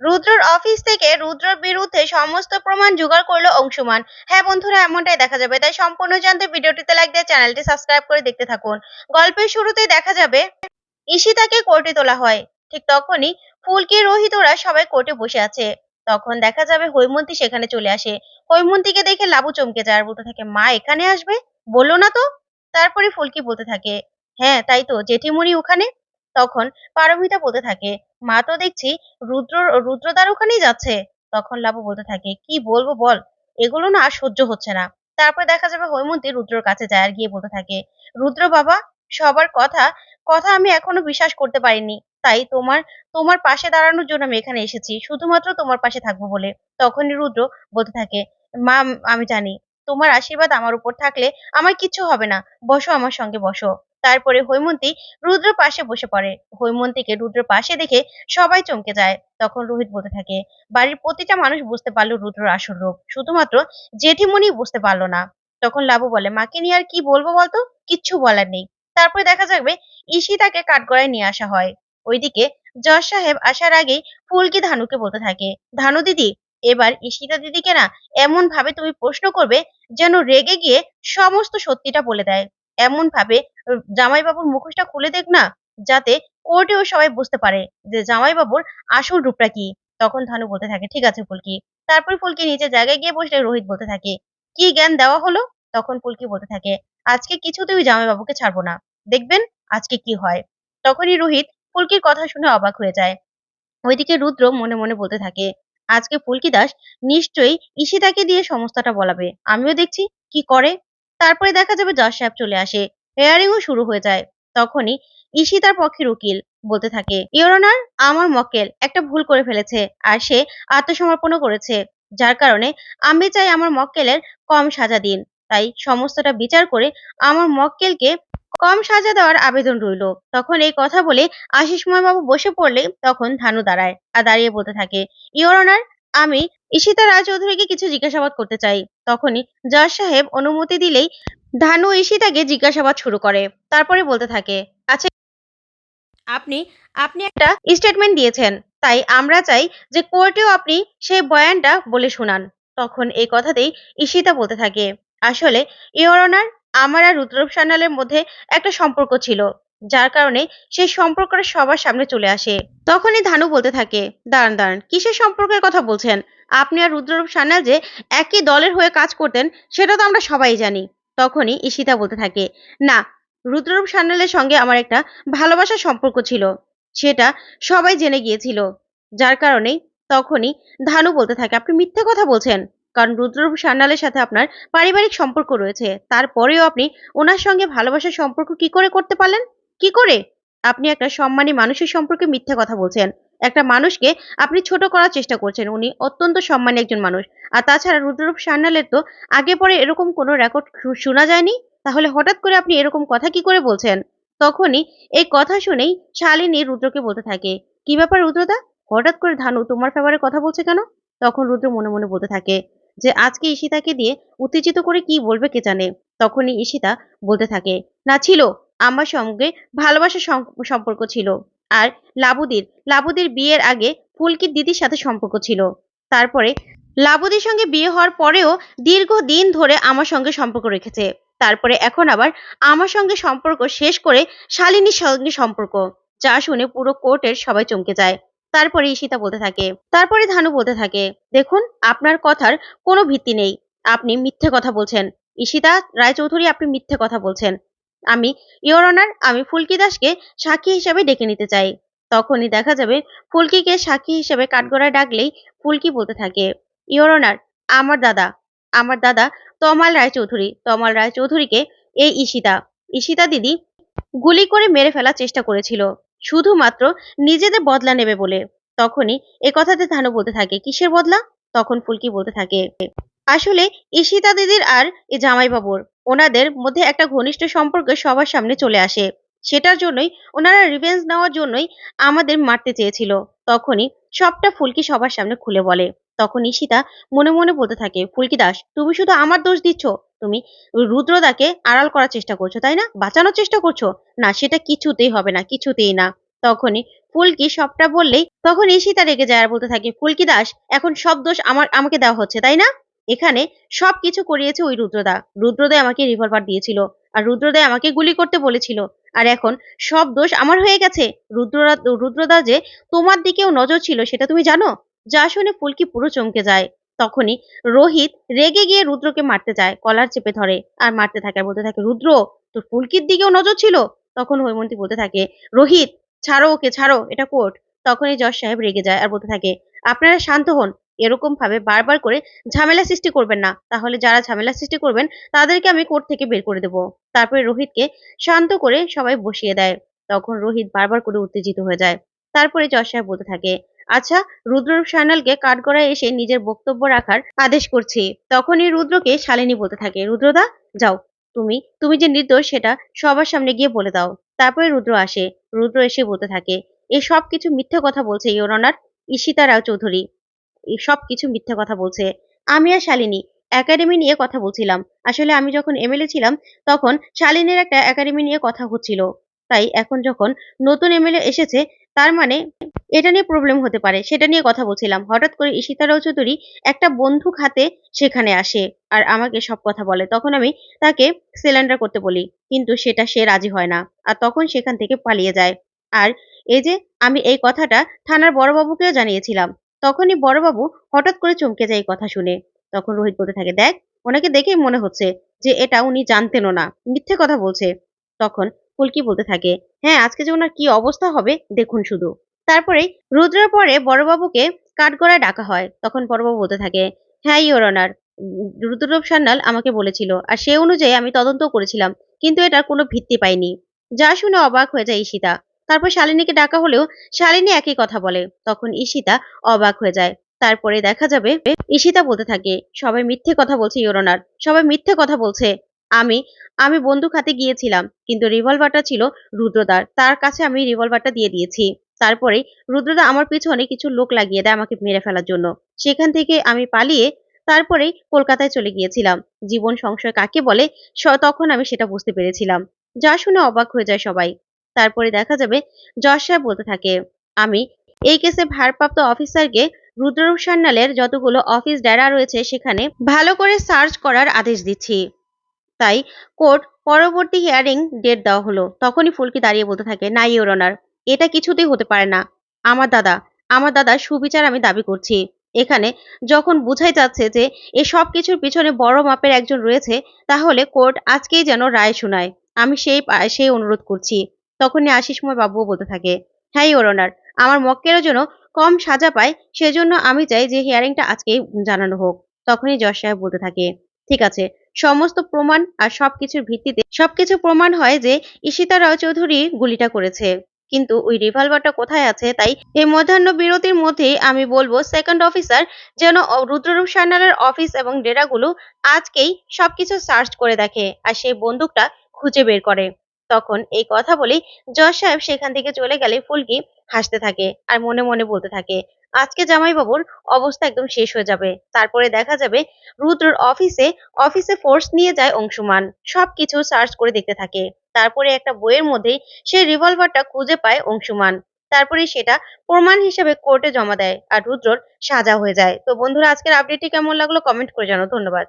রুদ্রর office থেকে রুদ্রর বিরুদ্ধে সমস্ত প্রমাণ জোগাড় করল অংশুমান। হ্যাঁ বন্ধুরা, এমনটাই দেখা যাবে। তাই সম্পূর্ণ জানতে ভিডিওটিতে লাইক দিয়ে চ্যানেলটি সাবস্ক্রাইব করে দেখতে থাকুন। গল্পের শুরুতেই দেখা যাবে, ঈশিতাকে কোর্টে তোলা হয়। ঠিক তখনই ফুলকি, রোহিত ওরা সবাই কোর্টে বসে আছে। তখন দেখা যাবে হৈমন্তী সেখানে চলে আসে। হৈমন্তীকে দেখে লাবু চমকে যায় আর বলতে থাকে, মা এখানে আসবে? বলল না তো? তারপরে ফুলকি বলতে থাকে হ্যাঁ তাই তো জেঠিমুনি ওখানে? তখন পারমিতা বলতে থাকে মা তো দেখছি রুদ্র রুদ্রদার ওখানেই যাচ্ছে। তখন লাবু বলতে থাকে, কি বলব বল? এগুলো না আর সহ্য হচ্ছে না। তারপর দেখা যাবে হৈমন্তী রুদ্রর কাছে যায় আর গিয়ে বলতে থাকে, রুদ্র বাবা, সবার কথা কথা আমি এখনও বিশ্বাস করতে পারিনি। তাই তোমার তোমার পাশে দাঁড়ানোর জন্য আমি এখানে এসেছি, শুধুমাত্র তোমার পাশে থাকব বলে। তখনই রুদ্র বলতে থাকে, মা, আমি জানি। তোমার আশীর্বাদ আমার উপর থাকলে আমার কিচ্ছু হবে না। বসো আমার সঙ্গে, বসো। তারপরে হৈমন্তী রুদ্র পাশে বসে পড়ে। হৈমন্তীকে রুদ্র পাশে দেখে সবাই চমকে যায়। তখন রোহিত বলতে থাকে, বাড়ির প্রতিটা মানুষ বুঝতে পারল রুদ্রর আসল রূপ। শুধুমাত্র জেঠিমণি বুঝতে পারল না। তখন লাবু বলে, মাকে নিয়ে আর কি বলব বলতো? কিচ্ছু বলার নেই। তারপরে দেখা যাবে ঈশিতাকে কাঠগড়ায় নিয়ে আসা হয়। ওইদিকে জজ সাহেব আসার আগেই ফুলকি ধানুকে বলতে থাকে, ধানু দিদি, এবার ঈশিতা দিদিকে না এমন ভাবে তুমি প্রশ্ন করবে যেন রেগে গিয়ে সমস্ত সত্যিটা বলে দেয়। এমন ভাবে জামাইবাবুর মুখোশটা খুলে দেখ না, যাতে কোর্টেও সবাই বুঝতে পারে যে জামাইবাবুর আসল রূপটা কি। তখন ধানু বলতে থাকে, ঠিক আছে ফুলকি। তারপর ফুলকি নিচে জায়গায় গিয়ে বসলে রোহিত বলতে থাকে, কি জ্ঞান দেওয়া হলো? তখন ফুলকি বলতে থাকে, আজকে কিছুতেই জামাইবাবুকে ছাড়বো না। দেখবেন আজকে কি হয়? তখনই রোহিত ফুলকির কথা শুনে অবাক হয়ে যায়। ওইদিকে রুদ্র মনে মনে বলতে থাকে, আজকে ফুলকি দাস নিশ্চয়ই ঈশিতাকে দিয়ে সমস্তটা বলাবে। আমিও দেখছি কি করে। তারপরে দেখা যাবে জজ সাহেব চলে আসে। হেয়ারিংও শুরু হয়ে যায়। তখনই ঈশিতার পক্ষের উকিল বলতে থাকে ইয়রনার আমার মক্কেল একটা ভুল করে ফেলেছে আর সে আত্মসমর্পণও করেছে, যার কারণে আমি চাই আমার মক্কেলের কম সাজা দিন। তাই সমস্তটা বিচার করে আমার মক্কেলকে কম সাজা দেওয়ার আবেদন রইল। তখন এই কথা বলে আশিসময় বাবু বসে পড়লে তখন ধানু দাঁড়ায় আর দাঁড়িয়ে বলতে থাকে ইওর অনার আমি ঈশিতা রায়চৌধুরীকে কিছু জিজ্ঞাসাবাদ করতে চাই। তখনই জজ সাহেব অনুমতি দিলেই ধানু ঈশিতাকে জিজ্ঞাসাবাদ শুরু করে। তারপরে বলতে থাকে আচ্ছা আপনি আপনি একটা স্টেটমেন্ট দিয়েছেন। তাই আমরা চাই যে কোর্টেও আপনি সেই বয়ানটা বলে শোনান। তখন এই কথাতেই ঈশিতা বলতে থাকে, আসলে ইওর অনার আমার আর রুদ্রপ সান্যালের মধ্যে একটা সম্পর্ক ছিল, যার কারণে সেই সম্পর্কটা সবার সামনে চলে আসে। তখনই ধানু বলতে থাকে, দাঁড়ান দাঁড়ান, কিসের সম্পর্কের কথা বলছেন? আপনি আর রুদ্ররূপ সান্যাল যে একই দলের হয়ে কাজ করতেন, সেটা তো আমরা সবাই জানি। তখনই ঈশিতা বলতে থাকে, না, রুদ্ররূপ সান্যালের সঙ্গে আমার একটা ভালোবাসার সম্পর্ক ছিল, সেটা সবাই জেনে গিয়েছিল। যার কারণেই তখনই ধানু বলতে থাকে, আপনি মিথ্যে কথা বলছেন, কারণ রুদ্ররূপ সান্যালের সাথে আপনার পারিবারিক সম্পর্ক রয়েছে। তারপরেও আপনি ওনার সঙ্গে ভালোবাসার সম্পর্ক কি করে করতে পারলেন? কি করে? আপনি একটা সম্মানী মানুষের সম্পর্কে মিথ্যে কথা বলছেন। একটা মানুষকে আপনি ছোট করার চেষ্টা করছেন। উনি অত্যন্ত সম্মানী একজন মানুষ। আর তাছাড়া রুদ্ররূপ সান্যালের তো আগে পরে এরকম কোনো রেকর্ড শোনা যায়নি? তাহলে হঠাৎ করে আপনি এরকম কথা কি করে বলছেন? তখনই এই কথা শুনেই শালিনী রুদ্রকে বলতে থাকে, কি ব্যাপার রুদ্রদা? হঠাৎ করে ধানু তোমার ফেভারে কথা বলছে কেন? তখন রুদ্র মনে মনে বলতে থাকে যে, আজকে ঈশিতাকে দিয়ে উত্তেজিত করে কি বলবে কে জানে? তখনই ঈশিতা বলতে থাকে, না, ছিল। আমার সঙ্গে ভালোবাসার সম্পর্ক ছিল। আর লাবুদির লাবুদির বিয়ের আগে ফুলকির দিদির সাথে সম্পর্ক ছিল। তারপরে লাবুদির সঙ্গে বিয়ে হওয়ার পরেও দীর্ঘ দিন ধরে আমার সঙ্গে সম্পর্ক রেখেছে। তারপরে এখন আবার আমার সঙ্গে সম্পর্ক শেষ করে শালিনীর সঙ্গে সম্পর্ক, যা শুনে পুরো কোর্টের সবাই চমকে যায়। তারপরে ঈশিতা বলতে থাকে, তারপরে ধানু বলতে থাকে, দেখুন, আপনার কথার কোনো ভিত্তি নেই। আপনি মিথ্যে কথা বলছেন। ঈশিতা রায়চৌধুরী, আপনি মিথ্যে কথা বলছেন। আমি ইওর অনার আমি ফুলকি দাসকে সাক্ষী হিসেবে ডেকে নিতে চাই। তখনই দেখা যাবে ফুলকিকে সাক্ষী হিসেবে কাঠগড়ায় ডাকলেই ফুলকি বলতে থাকে ইওর অনার আমার দাদা আমার দাদা তমাল রায়চৌধুরী, তমাল রায়চৌধুরীকে এই ঈশিতা ঈশিতা দিদি গুলি করে মেরে ফেলার চেষ্টা করেছিল, শুধুমাত্র নিজেদের বদলা নেবে বলে। তখনই এ কথাতে ধানু বলতে থাকে, কিসের বদলা? তখন ফুলকি বলতে থাকে, আসলে ঈশিতা দিদির আর এ জামাইবাবুর ওনাদের মধ্যে একটা ঘনিষ্ঠ সম্পর্ক সবার সামনে চলে আসে। সেটার জন্যই ওনারা রিভেঞ্জ নেওয়ার জন্যই আমাদের মারতে চেয়েছিল। তখনই সবটা ফুলকি সবার সামনে খুলে বলে। তখন ঈশিতা মনে মনে বলতে থাকে, ফুলকি দাস, তুমি শুধু আমার দোষ দিচ্ছ। তুমি রুদ্রদাকে আড়াল করার চেষ্টা করছ, তাই না? বাঁচানোর চেষ্টা করছ? না, সেটা কিছুতেই হবে না, কিছুতেই না। তখনই ফুলকি সবটা বললেই তখন ঈশিতা রেগে যায় আর বলতে থাকে, ফুলকি দাস, এখন সব দোষ আমার, আমাকে দেওয়া হচ্ছে, তাই না? এখানে সবকিছু করিয়েছে ওই রুদ্রদা। রুদ্রদা আমাকে রিভলভার দিয়েছিল আর রুদ্রদা আমাকে গুলি করতে বলেছিল। আর এখন সব দোষ আমার হয়ে গেছে। রুদ্রদা রুদ্রদা যে তোমার দিকেও নজর ছিল সেটা তুমি জানো? যা শুনে ফুলকি পুরো চমকে যায়। তখনই রোহিত রেগে গিয়ে রুদ্রকে মারতে যায়, কলার চেপে ধরে আর মারতে থাকে বলতে থাকে, রুদ্র, তোর ফুলকির দিকেও নজর ছিল? তখন হৈমন্তী বলতে থাকে, রোহিত, ছাড়ো ওকে, ছাড়ো, এটা কোর্ট। তখনই জজ সাহেব রেগে যায় আর বলতে থাকে, আপনারা শান্ত হন এরকম ভাবে বারবার করে ঝামেলা সৃষ্টি করবেন না। তাহলে যারা ঝামেলা সৃষ্টি করবেন, তাদেরকে আমি কোর্ট থেকে বের করে দেবো। তারপরে রোহিতকে শান্ত করে সবাই বসিয়ে দেয়। তখন রোহিত বারবার করে উত্তেজিত হয়ে যায়। তারপরে জজ সাহেব বলতে থাকে আচ্ছা রুদ্ররূপ সান্যালকে কাঠগড়ায় এসে নিজের বক্তব্য রাখার আদেশ করছি। তখনই রুদ্রকে শালিনী বলতে থাকে, রুদ্রদা, যাও। তুমি তুমি যে নির্দোষ, সেটা সবার সামনে গিয়ে বলে দাও। তারপরে রুদ্র আসে। রুদ্র এসে বলতে থাকে এই সব কিছু মিথ্যে কথা বলছে ইওর অনার ঈশিতা রাও চৌধুরী সব কিছু মিথ্যে কথা বলছে। আমি আর শালিনী একাডেমি নিয়ে কথা বলছিলাম। আসলে আমি যখন এমএলএ ছিলাম, তখন শালিনীর একটা একাডেমি নিয়ে কথা হচ্ছিল। তাই এখন যখন নতুন এমএলএ এসেছে, তার মানে এটা নিয়ে প্রবলেম হতে পারে। সেটা নিয়ে কথা বলছিলাম। হঠাৎ করে ঈশিতা রাও চৌধুরী একটা বন্দুক হাতে সেখানে আসে আর আমাকে সব কথা বলে। তখন আমি তাকে সিলিন্ডার করতে বলি, কিন্তু সেটা সে রাজি হয় না। আর তখন সেখান থেকে পালিয়ে যায়। আর এই যে আমি এই কথাটা থানার বড়বাবুকেও জানিয়েছিলাম। তখনই বড়বাবু হঠাৎ করে চমকে যায় কথা শুনে। তখন রোহিত বলতে থাকে, দেখ, ওনাকে দেখেই মনে হচ্ছে যে এটা উনি জানতেনও না, মিথ্যে কথা বলছে। তখন ফুলকি বলতে থাকে হ্যাঁ আজকে যে ওনার কি অবস্থা হবে, দেখুন শুধু। তারপরে রুদ্রের পরে বড়বাবুকে কাঠগড়ায় ডাকা হয়। তখন বড়বাবু বলতে থাকে হ্যাঁ ইওর অনার, রুদ্ররূপ সান্যাল আমাকে বলেছিল, আর সে অনুযায়ী আমি তদন্ত করেছিলাম, কিন্তু এটার কোনো ভিত্তি পাইনি। যা শুনে অবাক হয়ে যায় ঈশিতা। তারপর শালিনীকে ডাকা হলেও শালিনী একই কথা বলে। তখন ঈশিতা অবাক হয়ে যায়। তারপরে দেখা যাবে ঈশিতা বলতে থাকে, সবাই মিথ্যে কথা বলছে ইউরোনার। সবাই মিথ্যে কথা বলছে। আমি আমি বন্দুক হাতে গিয়েছিলাম, কিন্তু রিভলভারটা ছিল রুদ্রদার। তার কাছে আমি রিভলভারটা দিয়ে দিয়েছি। তারপরে রুদ্রদা আমার পিছনে কিছু লোক লাগিয়ে দেয় আমাকে মেরে ফেলার জন্য। সেখান থেকে আমি পালিয়ে তারপরেই কলকাতায় চলে গিয়েছিলাম। জীবন সংশয় কাকে বলে তখন আমি সেটা বুঝতে পেরেছিলাম। যা শুনে অবাক হয়ে যায় সবাই। তারপরে দেখা যাবে জজ সাহেব বলতে থাকে, আমি এই কেসে ভারপ্রাপ্ত অফিসারকে রুদ্ররূপ সান্যালের যতগুলো অফিস ডেরা রয়েছে সেখানে ভালো করে সার্চ করার আদেশ দিচ্ছি। তাই কোর্ট পরবর্তী হিয়ারিং ডেট দেওয়া হলো। তখনই ফুলকি দাঁড়িয়ে বলতে থাকে, না, ইওর অনার, এটা কিছুতেই হতে পারে না। আমার দাদা আমার দাদা সুবিচার আমি দাবি করছি। এখানে যখন বোঝাই যাচ্ছে যে এই সব কিছুর পিছনে বড় মাপের একজন রয়েছে, তাহলে কোর্ট আজকেই যেন রায় শোনায়। আমি সেই সেই অনুরোধ করছি। তখনই আশিসময় বাবুও বলতে থাকে হ্যাঁ ইওর অনার আমার মক্কেরও যেন কম সাজা পায়, সেজন্য আমি চাই যে হিয়ারিংটা আজকেই জানানো হোক। তখনই জজ সাহেব বলতে থাকে, ঠিক আছে, সমস্ত প্রমাণ আর সবকিছুর ভিত্তিতে, সবকিছু প্রমাণ হয় যে ঈশিতা রাও চৌধুরী গুলিটা করেছে। কিন্তু ওই রিভলভারটা কোথায় আছে তাই এই মধ্যাহ্ন বিরতির মধ্যেই আমি বলব সেকেন্ড অফিসার যেন রুদ্ররূপ সান্যালের অফিস এবং ডেরাগুলো আজকেই সবকিছু সার্চ করে দেখে আর সেই বন্দুকটা খুঁজে বের করে। তখন এই কথা বলেই জজ সাহেব সেখান থেকে চলে গেলে ফুলকি হাসতে থাকে আর মনে মনে বলতে থাকে, আজকে জামাইবাবুর অবস্থা একদম শেষ হয়ে যাবে। তারপরে দেখা যাবে রুদ্রর অফিসে অফিসে ফোর্স নিয়ে যায় অংশুমান। সবকিছু সার্চ করে দেখতে থাকে। তারপরে একটা বইয়ের মধ্যেই সেই রিভলভারটা খুঁজে পায় অংশুমান। তারপরে সেটা প্রমাণ হিসেবে কোর্টে জমা দেয় আর রুদ্রর সাজা হয়ে যায়। তো বন্ধুরা, আজকের আপডেটটি কেমন লাগল? কমেন্ট করে জানাও। ধন্যবাদ।